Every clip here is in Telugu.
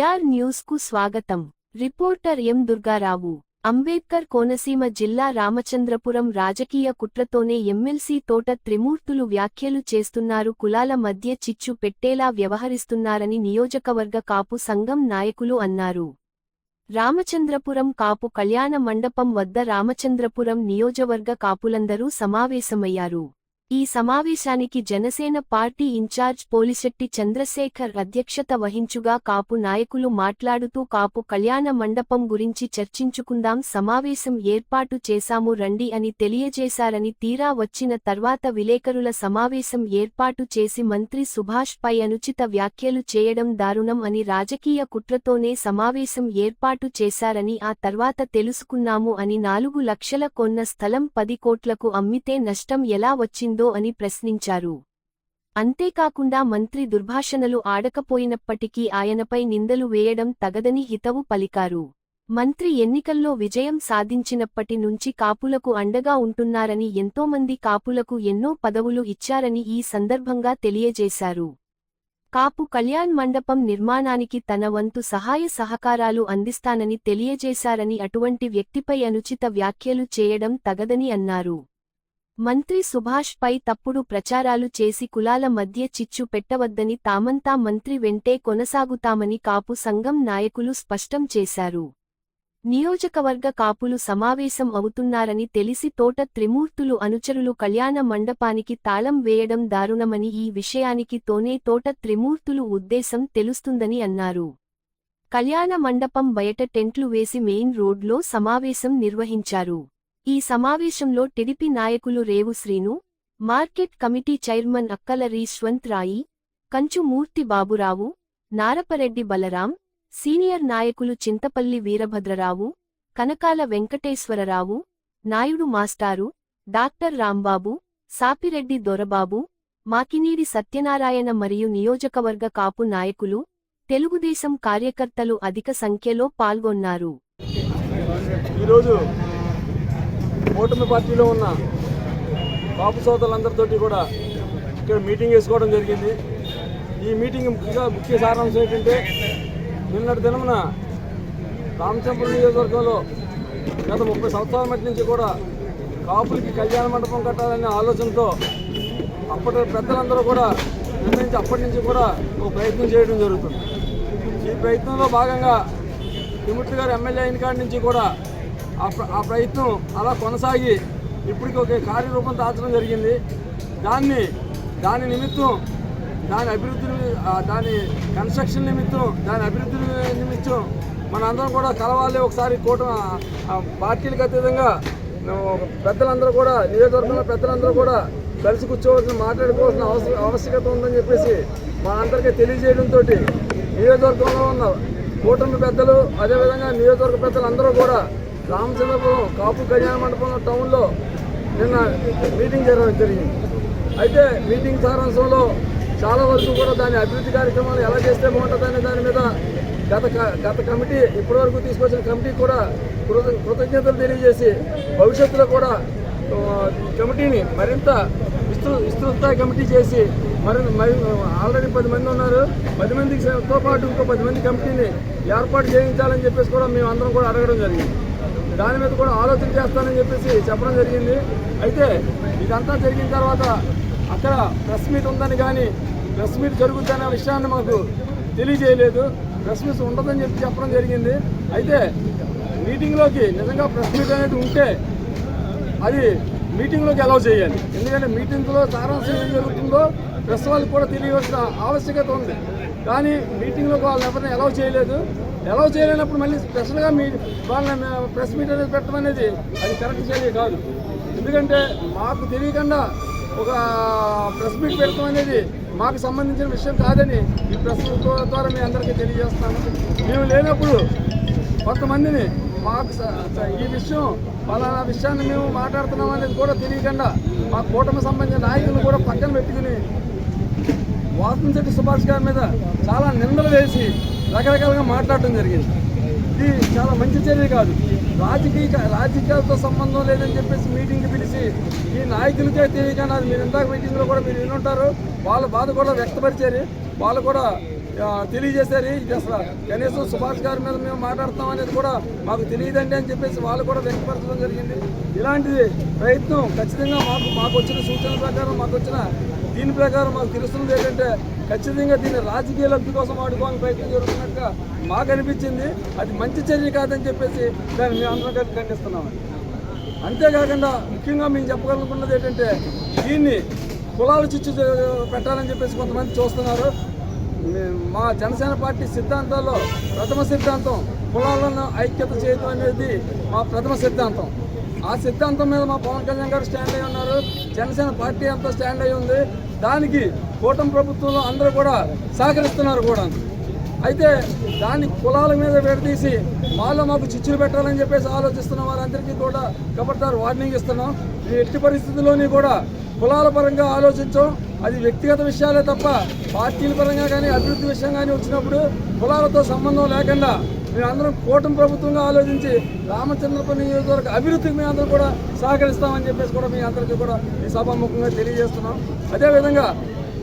జేఆర్ న్యూస్కు స్వాగతం. రిపోర్టర్ ఎం దుర్గారావు అంబేద్కర్ కోనసీమ జిల్లా రామచంద్రపురం రాజకీయ కుట్రతోనే ఎమ్మెల్సీ తోట త్రిమూర్తులు వ్యాఖ్యలు చేస్తున్నారు. కులాల మధ్య చిచ్చు పెట్టేలా వ్యవహరిస్తున్నారని నియోజకవర్గ కాపు సంఘం నాయకులు అన్నారు. రామచంద్రపురం కాపు కళ్యాణ మండపం వద్ద రామచంద్రపురం నియోజవర్గ కాపులందరూ సమావేశమయ్యారు. ఈ సమావేశానికి జనసేన పార్టీ ఇన్ఛార్జ్ పోలిశెట్టి చంద్రశేఖర్ అధ్యక్షత వహించుగా కాపు నాయకులు మాట్లాడుతూ కాపు కళ్యాణ మండపం గురించి చర్చించుకుందాం సమావేశం ఏర్పాటు చేశాము రండి అని తెలియజేశారని తీరా వచ్చిన తర్వాత విలేకరుల సమావేశం ఏర్పాటు చేసి మంత్రి సుభాష్ పై అనుచిత వ్యాఖ్యలు చేయడం దారుణం అని రాజకీయ కుట్రతోనే సమావేశం ఏర్పాటు చేశారని ఆ తర్వాత తెలుసుకున్నాము అని నాలుగు లక్షల కొన్న స్థలం పది కోట్లకు అమ్మితే నష్టం ఎలా వచ్చిందో అని ప్రశ్నించారు. అంతేకాకుండా మంత్రి దుర్భాషణలు ఆడకపోయినప్పటికీ ఆయనపై నిందలు వేయడం తగదని హితవు పలికారు. మంత్రి ఎన్నికల్లో విజయం సాధించినప్పటి నుంచి కాపులకు అండగా ఉంటున్నారని ఎంతోమంది కాపులకు ఎన్నో పదవులు ఇచ్చారని ఈ సందర్భంగా తెలియజేశారు. కాపు కళ్యాణ్ మండపం నిర్మాణానికి తన వంతు సహాయ సహకారాలు అందిస్తానని తెలియజేశారని అటువంటి వ్యక్తిపై అనుచిత వ్యాఖ్యలు చేయడం తగదని అన్నారు. మంత్రి సుభాష్ పై తప్పుడు ప్రచారాలు చేసి కులాల మధ్య చిచ్చు పెట్టవద్దని తామంతా మంత్రి వెంటే కొనసాగుతామని కాపు సంఘం నాయకులు స్పష్టం చేశారు. నియోజకవర్గ కాపులు సమావేశం అవుతున్నారని తెలిసి తోట త్రిమూర్తులు అనుచరులు కళ్యాణ మండపానికి తాళం వేయడం దారుణమని ఈ విషయానికి తోనే తోట త్రిమూర్తులు ఉద్దేశం తెలుస్తుందని అన్నారు. కళ్యాణ మండపం బయట టెంట్లు వేసి మెయిన్ రోడ్లో సమావేశం నిర్వహించారు. ఈ సమావేశంలో టిడిపి నాయకులు Revu Srinu market committee chairman Akkala Rishwanth Rayi Kanchumurthy Baburao Narapareddy Balaram senior నాయకులు చింతపల్లి వీరభద్రరావు కనకాల వెంకటేశ్వరరావు నాయుడు మాస్టారు డాక్టర్ రాంబాబు సాపిరెడ్డి దొరబాబు మాకినీడి సత్యనారాయణ మరియు నియోజకవర్గ కాపు నాయకులు తెలుగుదేశం కార్యకర్తలు అధిక సంఖ్యలో పాల్గొన్నారు. ఈరోజు కూటమి పార్టీలో ఉన్న కాపు సోదరులందరితోటి కూడా ఇక్కడ మీటింగ్ వేసుకోవడం జరిగింది. ఈ మీటింగ్ ముఖ్యంగా ముఖ్య సారాంశం ఏంటంటే నిన్నటి దినమున రామచంద్రపురం నియోజకవర్గంలో గత ముప్పై సంవత్సరాల మట్టి నుంచి కూడా కాపులకి కళ్యాణ మండపం కట్టాలనే ఆలోచనతో అప్పటి పెద్దలందరూ కూడా నిర్ణయించి అప్పటి నుంచి కూడా ఒక ప్రయత్నం చేయడం జరుగుతుంది. ఈ ప్రయత్నంలో భాగంగా తిముర్తి గారు ఎమ్మెల్యే అయిన కాడి నుంచి కూడా ఆ ఆ ప్రయత్నం అలా కొనసాగి ఇప్పటికి ఒక కార్యరూపం దాల్చడం జరిగింది. దాన్ని దాని నిమిత్తం దాని అభివృద్ధి దాని కన్స్ట్రక్షన్ నిమిత్తం దాని అభివృద్ధి నిమిత్తం మనందరం కూడా కలవాలి. ఒకసారి కూట పార్టీలకు అతీతంగా పెద్దలందరూ కూడా నియోజకవర్గంలో పెద్దలందరూ కూడా కలిసి కూర్చోవలసిన మాట్లాడుకోవాల్సిన అవస ఆవశ్యకత ఉందని చెప్పేసి మా అందరికీ తెలియజేయడంతో నియోజకవర్గంలో ఉన్న కూటమి పెద్దలు అదేవిధంగా నియోజకవర్గ పెద్దలు అందరూ కూడా రామచంద్రపురం కాపు కళ్యాణ మండపం టౌన్లో నిన్న మీటింగ్ జరగడం జరిగింది. అయితే మీటింగ్ సారాంశంలో చాలా వరకు కూడా దాని అభివృద్ధి కార్యక్రమాలు ఎలా చేస్తే బాగుంటుందనే దాని మీద గత క- గత కమిటీ ఇప్పటివరకు తీసుకొచ్చిన కమిటీ కూడా కృత కృతజ్ఞతలు తెలియజేసి భవిష్యత్తులో కూడా కమిటీని మరింత విస్తృ విస్తృత కమిటీ చేసి మరి మరి ఆల్రెడీ పది మంది ఉన్నారు. పది మందితో పాటు ఇంకో పది మంది కమిటీని ఏర్పాటు చేయించాలని చెప్పేసి కూడా మేము అందరం కూడా అడగడం జరిగింది. దాని మీద కూడా ఆలోచన చేస్తానని చెప్పేసి చెప్పడం జరిగింది. అయితే ఇదంతా జరిగిన తర్వాత అక్కడ ప్రెస్ మీట్ ఉందని కానీ ప్రెస్ మీట్ జరుగుతుందనే విషయాన్ని మాకు తెలియజేయలేదు. ప్రెస్ మీట్ ఉండదని చెప్పి చెప్పడం జరిగింది. అయితే మీటింగ్లోకి నిజంగా ప్రెస్ మీట్ అనేది ఉంటే అది మీటింగ్లోకి అలౌ చేయాలి. ఎందుకంటే మీటింగ్లో సారాంశం ఏం జరుగుతుందో ప్రెస్ వాళ్ళకి కూడా తెలియవలసిన ఆవశ్యకత ఉంది. కానీ మీటింగ్లోకి వాళ్ళని ఎవరిని అలౌ చేయలేదు. అలౌ చేయలేనప్పుడు మళ్ళీ స్పెషల్గా మీ వాళ్ళని ప్రెస్ మీట్ అనేది పెట్టడం అనేది అది కరెక్ట్ చర్య కాదు. ఎందుకంటే మాకు తెలియకుండా ఒక ప్రెస్ మీట్ పెట్టడం అనేది మాకు సంబంధించిన విషయం కాదని ఈ ప్రెస్ ద్వారా మీ అందరికీ తెలియజేస్తాను. మేము లేనప్పుడు కొంతమందిని మాకు స- ఈ విషయం పలానా విషయాన్ని మేము మాట్లాడుతున్నాం అనేది కూడా తెలియకుండా మా కూటమి సంబంధించిన నాయకులను కూడా పక్కన పెట్టుకుని వాసంశెట్టి సుభాష్ గారి మీద చాలా నిందలు వేసి రకరకాలుగా మాట్లాడటం జరిగింది. ఇది చాలా మంచి చర్య కాదు. రాజకీయ రాజకీయాలతో సంబంధం లేదని చెప్పేసి మీటింగ్కి పిలిచి ఈ నాయకులకే తెలియక అది మీరు ఇందాక మీటింగ్లో కూడా మీరు వినుంటారు. వాళ్ళ బాధ కూడా వ్యక్తపరిచారు. వాళ్ళు కూడా తెలియజేశారు ఇది అసలు కనీసం సుభాష్ గారి మీద మేము మాట్లాడతాం అనేది కూడా మాకు తెలియదండి అని చెప్పేసి వాళ్ళు కూడా వ్యక్తపరచడం జరిగింది. ఇలాంటిది ప్రయత్నం ఖచ్చితంగా మాకు మాకు వచ్చిన సూచనల ప్రకారం మాకు వచ్చిన దీని ప్రకారం మాకు తెలుస్తున్నది ఏంటంటే ఖచ్చితంగా దీన్ని రాజకీయ లబ్ధి కోసం వాడుకోవాలని ప్రయత్నం జరుగుతున్నట్టుగా మాకు అనిపించింది. అది మంచి చర్య కాదని చెప్పేసి దాన్ని మేము అందరం కలిసి ఖండిస్తున్నామండి అంతేకాకుండా ముఖ్యంగా మేము చెప్పగలుగుతున్నది ఏంటంటే దీన్ని కులాల చిచ్చు పెట్టాలని చెప్పేసి కొంతమంది చూస్తున్నారు. మా జనసేన పార్టీ సిద్ధాంతాల్లో ప్రథమ సిద్ధాంతం కులాలను ఐక్యత చేయడం అనేది మా ప్రథమ సిద్ధాంతం. ఆ సిద్ధాంతం మీద మా పవన్ కళ్యాణ్ గారు స్టాండ్ అయి ఉన్నారు. జనసేన పార్టీ అంతా స్టాండ్ అయి ఉంది. దానికి కూటమి ప్రభుత్వంలో అందరూ కూడా సహకరిస్తున్నారు కూడా. అయితే దాన్ని కులాల మీద విడదీసి వాళ్ళు మాకు చిచ్చులు పెట్టాలని చెప్పేసి ఆలోచిస్తున్న వారందరికీ కూడా కబడ్దారు వార్నింగ్ ఇస్తున్నాం. ఎట్టి పరిస్థితుల్లోని కూడా కులాల పరంగా ఆలోచించం. అది వ్యక్తిగత విషయాలే తప్ప పార్టీల పరంగా కానీ అభివృద్ధి విషయం కానీ వచ్చినప్పుడు కులాలతో సంబంధం లేకుండా మేమందరం కూటమి ప్రభుత్వంగా ఆలోచించి రామచంద్రపురం నియోజకవర్గ అభివృద్ధికి మేము అందరూ కూడా సహకరిస్తామని చెప్పేసి కూడా మీ అందరికీ కూడా ఈ సభాముఖంగా తెలియజేస్తున్నాం. అదేవిధంగా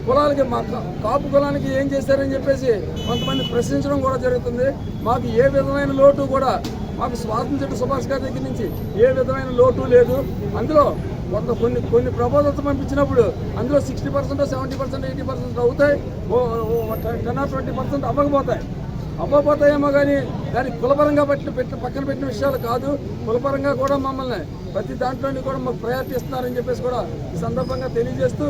కులాలకి మా కాపు కులానికి ఏం చేశారని చెప్పేసి కొంతమంది ప్రశ్నించడం కూడా జరుగుతుంది. మాకు ఏ విధమైన లోటు కూడా మాకు స్వాతంత్ర సుభాష్ గారి దగ్గర నుంచి ఏ విధమైన లోటు లేదు. అందులో కొంత కొన్ని కొన్ని ప్రపోజల్స్ పంపించినప్పుడు అందులో sixty percent seventy percent eighty percent అవుతాయి. టెన్ ఆర్ ట్వంటీ పర్సెంట్ అవ్వకపోతాయి. అవ్వకపోతాయేమో కానీ దాన్ని కులపరంగా పెట్టిన పెట్టి పక్కన పెట్టిన విషయాలు కాదు. కులపరంగా కూడా మమ్మల్ని ప్రతి దాంట్లోని కూడా మాకు ప్రయారిటీ ఇస్తున్నారని చెప్పేసి కూడా ఈ సందర్భంగా తెలియజేస్తూ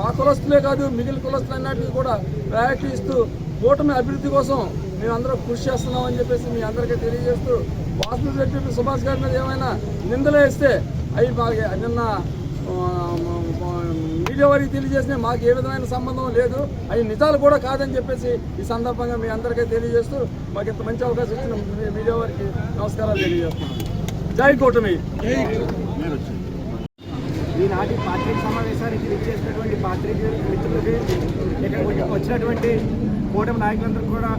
మా కులస్తులే కాదు మిగిలిన కులస్తులు అన్నింటికి కూడా ప్రయారిటీ ఇస్తూ కూటమి అభివృద్ధి కోసం మేము అందరం కృషి చేస్తున్నామని చెప్పేసి మీ అందరికీ తెలియజేస్తూ వాసు రెడ్డి సుభాష్ గారి మీద ఏమైనా నిందలు వేస్తే అవి మాకు నిన్న మీడియా వారికి తెలియజేసిన మాకు ఏ విధమైన సంబంధం లేదు. అవి నిజాలు కూడా కాదని చెప్పేసి ఈ సందర్భంగా మీ అందరికీ తెలియజేస్తూ మాకు ఇంత మంచి అవకాశం ఇచ్చిన మీడియా వారికి నమస్కారాలు తెలియజేస్తున్నాను జై కూటమి. ఈనాటి పాత్రిక సమావేశానికి విచ్చేసినటువంటి పాత్రిక మిత్రులకి ఇక్కడికి వచ్చినటువంటి కూటమి నాయకులందరూ కూడా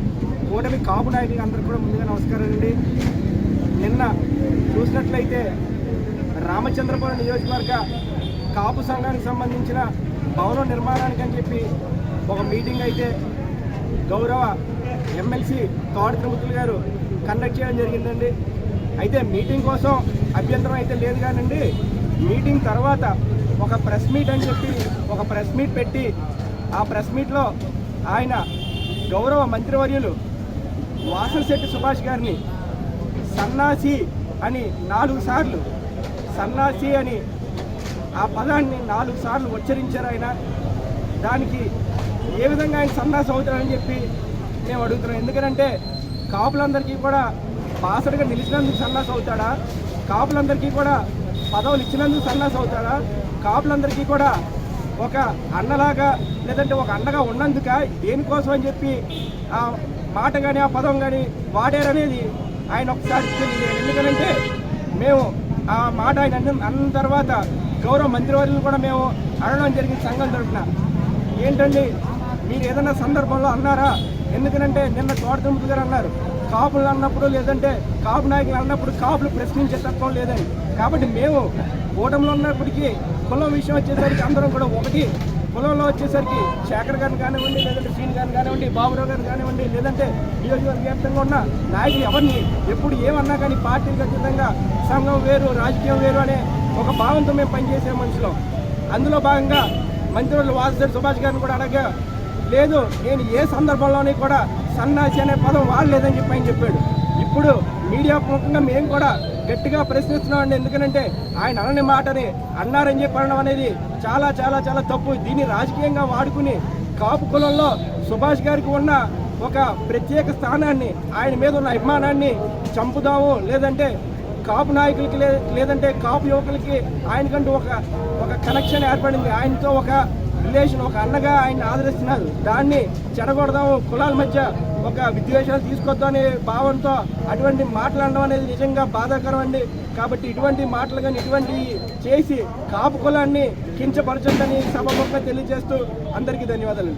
కూటమి కాపు నాయకులందరూ కూడా ముందుగా నమస్కారం అండి. నిన్న చూసినట్లయితే రామచంద్రపురం నియోజకవర్గ కాపు సంఘానికి సంబంధించిన భవన నిర్మాణానికి అని చెప్పి ఒక మీటింగ్ అయితే గౌరవ ఎమ్మెల్సీ తోట తిరుమతులు గారు కండక్ట్ చేయడం జరిగిందండి. అయితే మీటింగ్ కోసం అభ్యంతరం అయితే లేదు కానండి. మీటింగ్ తర్వాత ఒక ప్రెస్ మీట్ అని చెప్పి ఒక ప్రెస్ మీట్ పెట్టి ఆ ప్రెస్ మీట్లో ఆయన గౌరవ మంత్రివర్యులు వాసనశెట్టి సుభాష్ గారిని సన్నాసి అని నాలుగు సార్లు సన్నాసి అని ఆ పదాన్ని నాలుగు సార్లు ఉచ్చరించారు ఆయన. దానికి ఏ విధంగా ఆయన సన్నాసి అవుతారని చెప్పి మేము అడుగుతున్నాం. ఎందుకంటే కాపులందరికీ కూడా బాసడిగా నిలిచినందుకు సన్నాసి అవుతాడా? కాపులందరికీ కూడా పదవులు ఇచ్చినందుకు సన్నాసి అవుతాడా? కాపులందరికీ కూడా ఒక అన్నలాగా లేదంటే ఒక అన్నగా ఉన్నందుక? దేనికోసం అని చెప్పి ఆ మాట కానీ ఆ పదం కానీ వాడారనేది ఆయన ఒకసారి తెలియజేయాలి. ఎందుకంటే మేము ఆ మాట ఆయన అన్న తర్వాత గౌరవ మంత్రివర్యులు కూడా మేము అడగడం జరిగింది సంఘం తరఫున ఏంటండి మీరు ఏదైనా సందర్భంలో అన్నారా? ఎందుకంటే నిన్న తోటతిరుమతి గారు అన్నారు కాపులు అన్నప్పుడు లేదంటే కాపు నాయకులు అన్నప్పుడు కాపులు ప్రశ్నించే తత్వం లేదని. కాబట్టి మేము కూటమిలో ఉన్నప్పటికీ కులం విషయం వచ్చేసరికి అందరం కూడా ఒకటి పొలంలో వచ్చేసరికి శేఖర్ గారిని కానివ్వండి లేదంటే శ్రీని గారిని కానివ్వండి బాబురావు గారిని కానివ్వండి లేదంటే నియోజకవర్గ వ్యాప్తంగా ఉన్న నాయకులు ఎవరిని ఎప్పుడు ఏమన్నా కానీ పార్టీకి ఖచ్చితంగా సంఘం వేరు రాజకీయం వేరు అనే ఒక భావంతో మేము పనిచేసే మనుషులు. అందులో భాగంగా మంత్రులు వాసుదేవ్ సుభాష్ గారిని కూడా అడగా లేదు నేను ఏ సందర్భంలోని కూడా సన్నాసి అనే పదం వాడలేదని చెప్పి ఆయన చెప్పాడు. ఇప్పుడు మీడియా ముఖంగా మేము కూడా గట్టిగా ప్రశ్నిస్తున్నామండి ఎందుకంటే ఆయన అనని మాటని అన్నారని చెప్పడం అనేది చాలా చాలా చాలా తప్పు. దీన్ని రాజకీయంగా వాడుకుని కాపు కులంలో సుభాష్ గారికి ఉన్న ఒక ప్రత్యేక స్థానాన్ని ఆయన మీద ఉన్న అభిమానాన్ని చంపుదాము. లేదంటే కాపు నాయకులకి లేదంటే కాపు యువకులకి ఆయనకంటూ ఒక ఒక కనెక్షన్ ఏర్పడింది. ఆయనతో ఒక రిలేషన్ ఒక అన్నగా ఆయన ఆదరిస్తున్నారు. దాన్ని చెడగొడదాము కులాల మధ్య ఒక విద్వేషాలు తీసుకొద్దాం అనే భావంతో అటువంటి మాట్లాడడం అనేది నిజంగా బాధాకరం అండి. కాబట్టి ఇటువంటి మాటలు కానీ ఇటువంటి చేసి కాపు కులాన్ని కించపరచొద్దని సభముఖంగా తెలియజేస్తూ అందరికీ ధన్యవాదాలు.